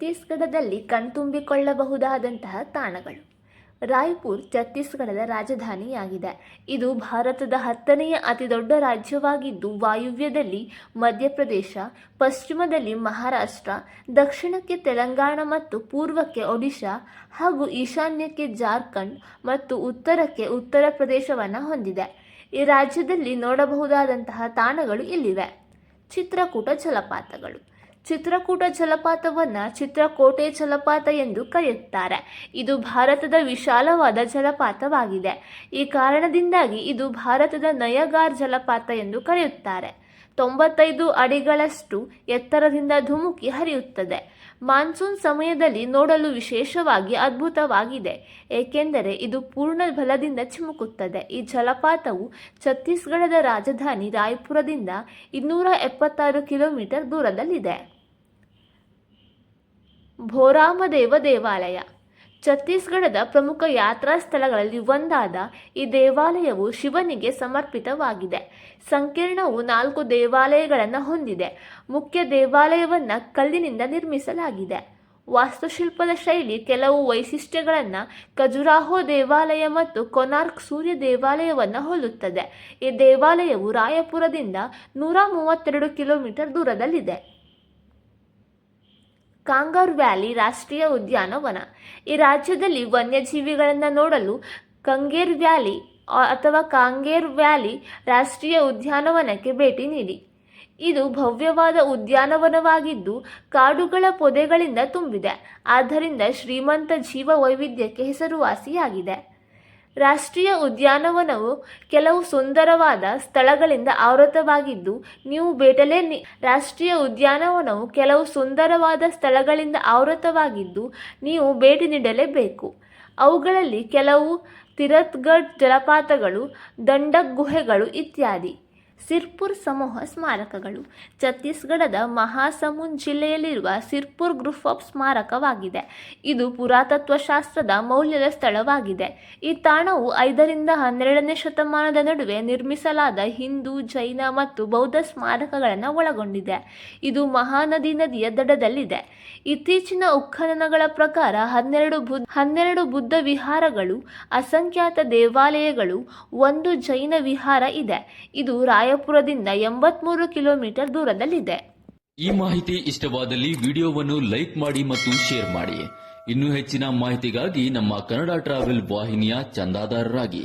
ಛತ್ತೀಸ್ಗಢದಲ್ಲಿ ಕಣ್ತುಂಬಿಕೊಳ್ಳಬಹುದಾದಂತಹ ತಾಣಗಳು. ರಾಯ್ಪುರ್ ಛತ್ತೀಸ್ಗಢದ ರಾಜಧಾನಿಯಾಗಿದೆ. ಇದು ಭಾರತದ ಹತ್ತನೆಯ ಅತಿದೊಡ್ಡ ರಾಜ್ಯವಾಗಿದ್ದು, ವಾಯುವ್ಯದಲ್ಲಿ ಮಧ್ಯಪ್ರದೇಶ, ಪಶ್ಚಿಮದಲ್ಲಿ ಮಹಾರಾಷ್ಟ್ರ, ದಕ್ಷಿಣಕ್ಕೆ ತೆಲಂಗಾಣ ಮತ್ತು ಪೂರ್ವಕ್ಕೆ ಒಡಿಶಾ ಹಾಗೂ ಈಶಾನ್ಯಕ್ಕೆ ಜಾರ್ಖಂಡ್ ಮತ್ತು ಉತ್ತರಕ್ಕೆ ಉತ್ತರ ಪ್ರದೇಶವನ್ನು ಹೊಂದಿದೆ. ಈ ರಾಜ್ಯದಲ್ಲಿ ನೋಡಬಹುದಾದಂತಹ ತಾಣಗಳು ಇಲ್ಲಿವೆ. ಚಿತ್ರಕೂಟ ಜಲಪಾತಗಳು. ಚಿತ್ರಕೂಟ ಜಲಪಾತವನ್ನು ಚಿತ್ರಕೋಟೆ ಜಲಪಾತ ಎಂದು ಕರೆಯುತ್ತಾರೆ. ಇದು ಭಾರತದ ವಿಶಾಲವಾದ ಜಲಪಾತವಾಗಿದೆ. ಈ ಕಾರಣದಿಂದಾಗಿ ಇದು ಭಾರತದ ನಯಗಾರ್ ಜಲಪಾತ ಎಂದು ಕರೆಯುತ್ತಾರೆ. ತೊಂಬತ್ತೈದು ಅಡಿಗಳಷ್ಟು ಎತ್ತರದಿಂದ ಧುಮುಕಿ ಹರಿಯುತ್ತದೆ. ಮಾನ್ಸೂನ್ ಸಮಯದಲ್ಲಿ ನೋಡಲು ವಿಶೇಷವಾಗಿ ಅದ್ಭುತವಾಗಿದೆ. ಏಕೆಂದರೆ ಇದು ಪೂರ್ಣ ಬಲದಿಂದ ಚಿಮುಕುತ್ತದೆ. ಈ ಜಲಪಾತವು ಛತ್ತೀಸ್ಗಢದ ರಾಜಧಾನಿ ರಾಯ್ಪುರದಿಂದ ಇನ್ನೂರ ಎಪ್ಪತ್ತಾರು ಕಿಲೋಮೀಟರ್ ದೂರದಲ್ಲಿದೆ. ಭೋರಾಮದೇವ ದೇವಾಲಯ. ಛತ್ತೀಸ್ಗಢದ ಪ್ರಮುಖ ಯಾತ್ರಾ ಸ್ಥಳಗಳಲ್ಲಿ ಒಂದಾದ ಈ ದೇವಾಲಯವು ಶಿವನಿಗೆ ಸಮರ್ಪಿತವಾಗಿದೆ. ಸಂಕೀರ್ಣವು ನಾಲ್ಕು ದೇವಾಲಯಗಳನ್ನು ಹೊಂದಿದೆ. ಮುಖ್ಯ ದೇವಾಲಯವನ್ನು ಕಲ್ಲಿನಿಂದ ನಿರ್ಮಿಸಲಾಗಿದೆ. ವಾಸ್ತುಶಿಲ್ಪದ ಶೈಲಿ ಕೆಲವು ವೈಶಿಷ್ಟ್ಯಗಳನ್ನು ಖಜುರಾಹೋ ದೇವಾಲಯ ಮತ್ತು ಕೊನಾರ್ಕ್ ಸೂರ್ಯ ದೇವಾಲಯವನ್ನು ಹೋಲುತ್ತದೆ. ಈ ದೇವಾಲಯವು ರಾಯಪುರದಿಂದ ನೂರ ಮೂವತ್ತೆರಡು ಕಿಲೋಮೀಟರ್ ದೂರದಲ್ಲಿದೆ. ಕಾಂಗರ್ ವ್ಯಾಲಿ ರಾಷ್ಟ್ರೀಯ ಉದ್ಯಾನವನ. ಈ ರಾಜ್ಯದಲ್ಲಿ ವನ್ಯಜೀವಿಗಳನ್ನು ನೋಡಲು ಕಂಗೇರ್ ವ್ಯಾಲಿ ಅಥವಾ ಕಾಂಗೇರ್ ವ್ಯಾಲಿ ರಾಷ್ಟ್ರೀಯ ಉದ್ಯಾನವನಕ್ಕೆ ಭೇಟಿ ನೀಡಿ. ಇದು ಭವ್ಯವಾದ ಉದ್ಯಾನವನವಾಗಿದ್ದು ಕಾಡುಗಳ ಪೊದೆಗಳಿಂದ ತುಂಬಿದೆ. ಆದ್ದರಿಂದ ಶ್ರೀಮಂತ ಜೀವ ವೈವಿಧ್ಯಕ್ಕೆ ಹೆಸರುವಾಸಿಯಾಗಿದೆ. ರಾಷ್ಟ್ರೀಯ ಉದ್ಯಾನವನವು ಕೆಲವು ಸುಂದರವಾದ ಸ್ಥಳಗಳಿಂದ ಆವೃತವಾಗಿದ್ದು ನೀವು ಬೇಟಲೆ ನಿ- ರಾಷ್ಟ್ರೀಯ ಉದ್ಯಾನವನವು ಕೆಲವು ಸುಂದರವಾದ ಸ್ಥಳಗಳಿಂದ ಆವೃತವಾಗಿದ್ದು, ನೀವು ಭೇಟಿ ನೀಡಲೇಬೇಕು. ಅವುಗಳಲ್ಲಿ ಕೆಲವು ತಿರತ್ಗಢ್ ಜಲಪಾತಗಳು ದಂಡಕ್ ಗುಹೆಗಳು ಇತ್ಯಾದಿ. ಸಿರ್ಪುರ್ ಸಮೂಹ ಸ್ಮಾರಕಗಳು. ಛತ್ತೀಸ್ಗಢದ ಮಹಾಸಮುಂದ್ ಜಿಲ್ಲೆಯಲ್ಲಿರುವ ಸಿರ್ಪುರ್ ಗ್ರೂಪ್ ಆಫ್ ಸ್ಮಾರಕವಾಗಿದೆ. ಇದು ಪುರಾತತ್ವಶಾಸ್ತ್ರದ ಮೌಲ್ಯದ ಸ್ಥಳವಾಗಿದೆ. ಈ ತಾಣವು ಐದರಿಂದ ಹನ್ನೆರಡನೇ ಶತಮಾನದ ನಡುವೆ ನಿರ್ಮಿಸಲಾದ ಹಿಂದೂ, ಜೈನ ಮತ್ತು ಬೌದ್ಧ ಸ್ಮಾರಕಗಳನ್ನು ಒಳಗೊಂಡಿದೆ. ಇದು ಮಹಾನದಿ ನದಿಯ ದಡದಲ್ಲಿದೆ. ಇತ್ತೀಚಿನ ಉತ್ಖನನಗಳ ಪ್ರಕಾರ ಹನ್ನೆರಡು ಬುದ್ಧ ಹನ್ನೆರಡು ಬುದ್ಧ ವಿಹಾರಗಳು, ಅಸಂಖ್ಯಾತ ದೇವಾಲಯಗಳು, ಒಂದು ಜೈನ ವಿಹಾರ ಇದೆ. ಇದು ರಾಯಪುರದಿಂದ ಎಂಬತ್ಮೂರು ಕಿಲೋಮೀಟರ್ ದೂರದಲ್ಲಿದೆ. ಈ ಮಾಹಿತಿ ಇಷ್ಟವಾದಲ್ಲಿ ವಿಡಿಯೋವನ್ನು ಲೈಕ್ ಮಾಡಿ ಮತ್ತು ಶೇರ್ ಮಾಡಿ. ಇನ್ನೂ ಹೆಚ್ಚಿನ ಮಾಹಿತಿಗಾಗಿ ನಮ್ಮ ಕನ್ನಡ ಟ್ರಾವೆಲ್ ವಾಹಿನಿಯ ಚಂದಾದಾರರಾಗಿ.